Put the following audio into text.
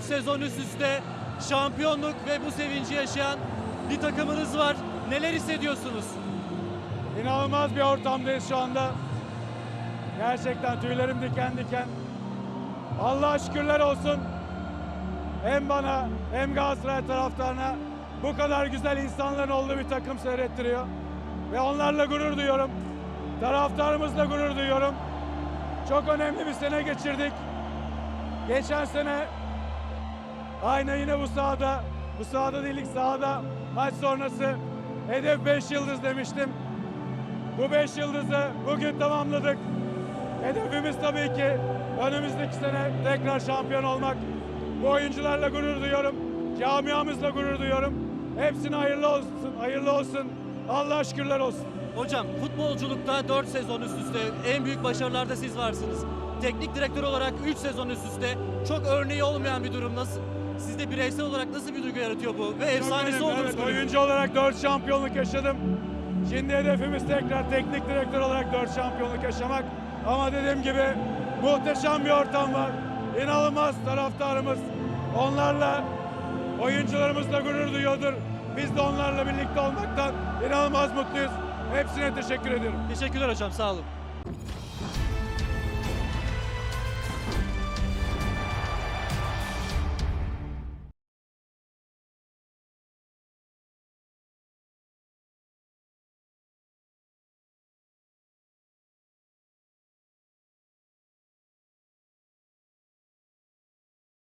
3 sezon üst üste şampiyonluk ve bu sevinci yaşayan bir takımınız var. Neler hissediyorsunuz? İnanılmaz bir ortamdayız şu anda. Gerçekten tüylerim diken diken. Allah'a şükürler olsun. Hem bana hem Galatasaray taraftarına bu kadar güzel insanların olduğu bir takım seyrettiriyor. Ve onlarla gurur duyuyorum. Taraftarımızla gurur duyuyorum. Çok önemli bir sene geçirdik. Geçen sene aynı yine bu sahada, bu sahada değilik sahada maç sonrası hedef 5 yıldız demiştim. Bu 5 yıldızı bugün tamamladık. Hedefimiz tabii ki önümüzdeki sene tekrar şampiyon olmak. Bu oyuncularla gurur duyuyorum. Camiamızla gurur duyuyorum. Hepsine hayırlı olsun, hayırlı olsun. Allah şükürler olsun. Hocam futbolculukta 4 sezon üst üste en büyük başarılarda siz varsınız. Teknik direktör olarak 3 sezon üst üste çok örneği olmayan bir durum. Nasıl sizde bireysel olarak nasıl bir duygu yaratıyor bu? Ve efsanesi oldunuz evet. kulübün. Oyuncu olarak 4 şampiyonluk yaşadım. Şimdi hedefimiz tekrar teknik direktör olarak 4 şampiyonluk yaşamak. Ama dediğim gibi muhteşem bir ortam var. İnanılmaz taraftarımız. Onlarla, oyuncularımızla gurur duyuyordur. Biz de onlarla birlikte olmaktan inanılmaz mutluyuz. Hepsine teşekkür ediyorum. Teşekkürler hocam sağ olun.